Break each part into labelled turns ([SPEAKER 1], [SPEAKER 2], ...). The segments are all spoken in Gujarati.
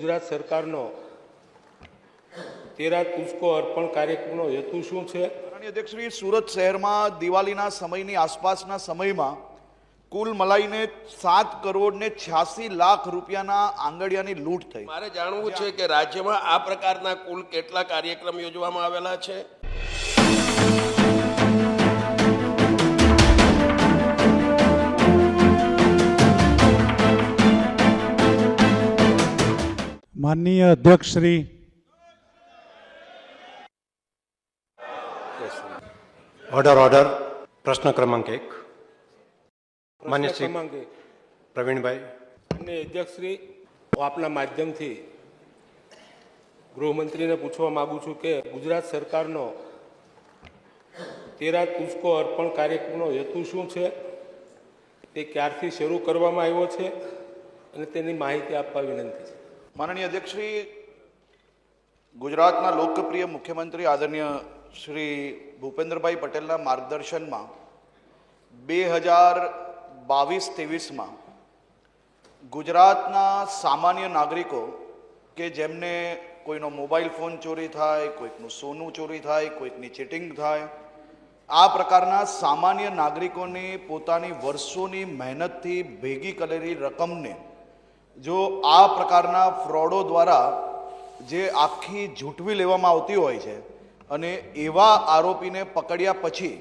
[SPEAKER 1] ગુજરાત સરકારનો તેરા તુસ્કો અર્પણ કાર્યક્રમનો હેતુ શું છે?
[SPEAKER 2] માનનીય અધ્યક્ષશ્રી સુરત શહેરમાં દિવાળીના સમયની આસપાસના સમયમાં કુલ મલાઈને સાત કરોડ ને છ્યાસી લાખ રૂપિયાના આંગડિયાની લૂંટ થઈ.
[SPEAKER 3] મારે જાણવું છે કે રાજ્યમાં આ પ્રકારના કુલ કેટલા કાર્યક્રમ યોજવામાં આવેલા છે?
[SPEAKER 4] માનનીય અધ્યક્ષશ્રી
[SPEAKER 5] ઓર્ડર ઓર્ડર પ્રશ્ન ક્રમાંક એક માન્ય શ્રી
[SPEAKER 1] ક્રમાંક એક.
[SPEAKER 5] પ્રવીણભાઈ
[SPEAKER 1] અને અધ્યક્ષશ્રી હું આપના માધ્યમથી ગૃહમંત્રીને પૂછવા માગું છું કે ગુજરાત સરકારનો તેરા તુસ્કો અર્પણ કાર્યક્રમનો હેતુ શું છે? તે ક્યારથી શરૂ કરવામાં આવ્યો છે? અને તેની માહિતી આપવા વિનંતી છે.
[SPEAKER 2] માનનીય અધ્યક્ષશ્રી, ગુજરાતના લોકપ્રિય મુખ્યમંત્રી આદરણીય શ્રી ભૂપેન્દ્રભાઈ પટેલના માર્ગદર્શનમાં બે હજાર બાવીસ ત્રેવીસમાં ગુજરાતના સામાન્ય નાગરિકો કે જેમને કોઈનો મોબાઈલ ફોન ચોરી થાય, કોઈકનું સોનું ચોરી થાય, કોઈકની ચીટિંગ થાય, આ પ્રકારના સામાન્ય નાગરિકોની પોતાની વર્ષોની મહેનતથી ભેગી કરેલી રકમને જો આ પ્રકારના ફ્રોડો દ્વારા જે આખી ઝૂંટવી લેવામાં આવતી હોય છે અને એવા આરોપીને પકડ્યા પછી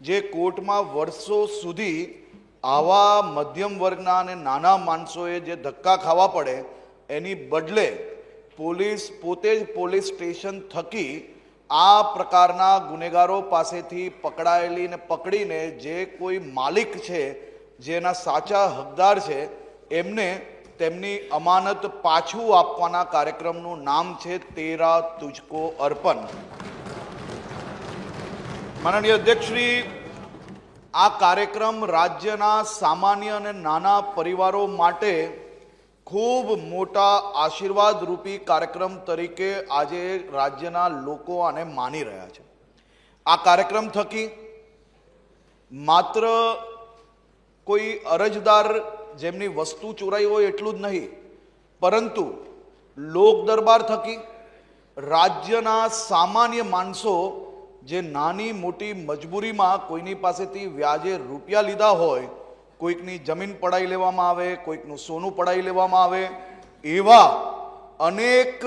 [SPEAKER 2] જે કોર્ટમાં વર્ષો સુધી આવા મધ્યમ વર્ગના અને નાના માણસોએ જે ધક્કા ખાવા પડે, એની બદલે પોલીસ પોતે જ પોલીસ સ્ટેશન થકી આ પ્રકારના ગુનેગારો પાસેથી પકડાયેલી ને પકડીને જે કોઈ માલિક છે, જેના સાચા હકદાર છે, એમને તેમની અમાનત પાછું આપવાના કાર્યક્રમનું નામ છે તેરા તુજકો અર્પણ. માનનીય અધ્યક્ષશ્રી, આ કાર્યક્રમ રાજ્યના સામાન્ય અને નાના પરિવારો માટે ખૂબ મોટા આશીર્વાદ રૂપી કાર્યક્રમ તરીકે આજે રાજ્યના લોકો આને માની રહ્યા છે. આ કાર્યક્રમ થકી માત્ર કોઈ અરજદાર જેમની વસ્તુ ચોરાઈ હોય એટલું જ નહીં. પરંતુ લોક દરબાર થકી રાજ્યના સામાન્ય માણસો જે નાની મોટી મજબૂરીમાં કોઈની પાસેથી વ્યાજે રૂપિયા લીધા હોય, કોઈકની જમીન પડાઈ લેવામાં આવે, કોઈકનું સોનું પડાવી લેવામાં આવે, એવા અનેક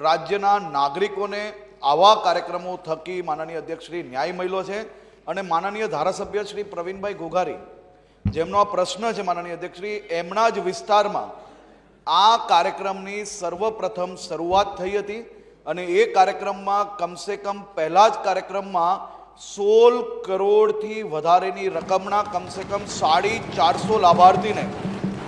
[SPEAKER 2] રાજ્યના નાગરિકોને આવા કાર્યક્રમો થકી માનનીય અધ્યક્ષ શ્રી ન્યાય મળ્યો છે અને માનનીય ધારાસભ્ય શ્રી પ્રવીણભાઈ ઘોઘારી જેમનો આ પ્રશ્ન છે માનનીય અધ્યક્ષશ્રી એમના જ વિસ્તારમાં આ કાર્યક્રમની સર્વપ્રથમ શરૂઆત થઈ હતી અને એ કાર્યક્રમમાં કમસે કમ પહેલા જ કાર્યક્રમમાં સોળ કરોડથી વધારેની રકમના કમસે કમ સાડી ચારસો લાભાર્થીને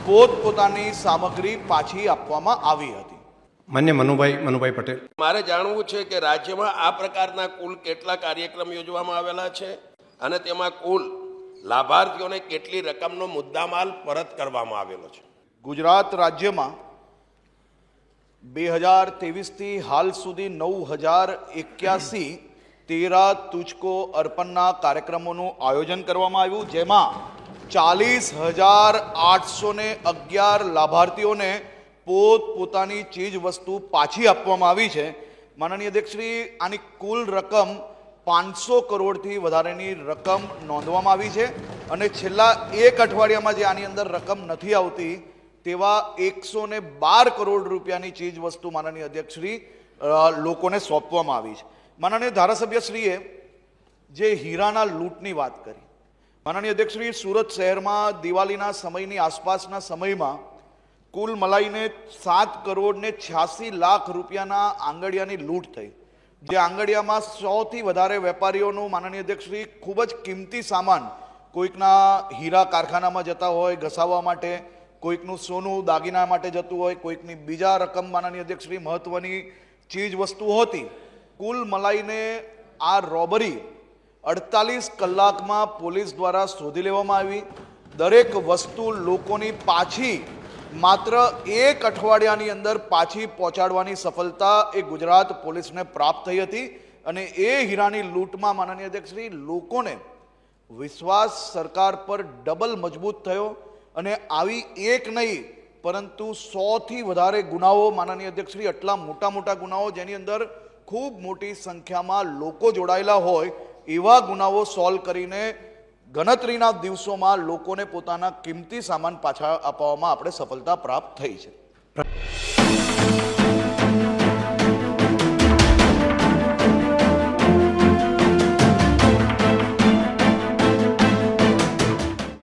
[SPEAKER 2] પોતપોતાની સામગ્રી પાછી આપવામાં આવી હતી.
[SPEAKER 5] માન્ય મનુભાઈ મનુભાઈ પટેલ.
[SPEAKER 3] મારે જાણવું છે કે રાજ્યમાં આ પ્રકારના કુલ કેટલા કાર્યક્રમ યોજવામાં આવેલા છે અને તેમાં કુલ લાભાર્થીઓને કેટલી રકમનો મુદ્દામાલ પરત કરવામાં આવેલો છે?
[SPEAKER 2] ગુજરાત રાજ્યમાં બે હજાર ત્રેવીસથી હાલ સુધી નવ હજાર એક્યાસી તેરા તુચકો અર્પણના કાર્યક્રમોનું આયોજન કરવામાં આવ્યું, જેમાં ચાલીસ હજાર આઠસો ને અગિયાર લાભાર્થીઓને પોતપોતાની ચીજ વસ્તુ પાછી આપવામાં આવી છે. માનનીય અધ્યક્ષશ્રી, આની કુલ રકમ પાંચસો કરોડથી વધારેની રકમ નોંધવામાં આવી છે અને છેલ્લા એક અઠવાડિયામાં જે આની અંદર રકમ નથી આવતી, તેવા એકસો ને બાર કરોડ રૂપિયાની ચીજ વસ્તુ માનનીય અધ્યક્ષશ્રી લોકોને સોંપવામાં આવી છે. માનનીય ધારાસભ્યશ્રીએ જે હીરાના લૂંટની વાત કરી, માનનીય અધ્યક્ષશ્રી, સુરત શહેરમાં દિવાળીના સમયની આસપાસના સમયમાં કુલ મલાઈને સાત કરોડ ને છ્યાસી લાખ રૂપિયાના આંગડિયાની લૂંટ થઈ. જે આંગડિયામાં સૌથી વધારે વેપારીઓનું માનનીય અધ્યક્ષશ્રી ખૂબ જ કિંમતી સામાન કોઈકના હીરા કારખાનામાં જતા હોય, ઘસાવવા માટે, કોઈકનું સોનું દાગીના માટે જતું હોય, કોઈકની બીજા રકમ માનનીય અધ્યક્ષશ્રી મહત્વની ચીજ વસ્તુ હતી. કુલ મલાઈને આ રોબરી અડતાલીસ કલાકમાં પોલીસ દ્વારા શોધી લેવામાં આવી. દરેક વસ્તુ લોકોની પાછી માત્ર એક અઠવાડિયાની અંદર પાછી પહોંચાડવાની સફળતા એ ગુજરાત પોલીસને પ્રાપ્ત થઈ હતી અને એ હીરાની લૂંટમાં માનનીય અધ્યક્ષશ્રી લોકોને વિશ્વાસ સરકાર પર ડબલ મજબૂત થયો અને આવી એક નહીં, પરંતુ સોથી વધારે ગુનાઓ માનનીય અધ્યક્ષશ્રી આટલા મોટા મોટા ગુનાઓ જેની અંદર ખૂબ મોટી સંખ્યામાં લોકો જોડાયેલા હોય, એવા ગુનાઓ સોલ્વ કરીને ગણતરીના દિવસોમાં લોકોને પોતાના કિંમતી સામાન પાછા અપાવવામાં આપણે સફળતા પ્રાપ્ત થઈ છે.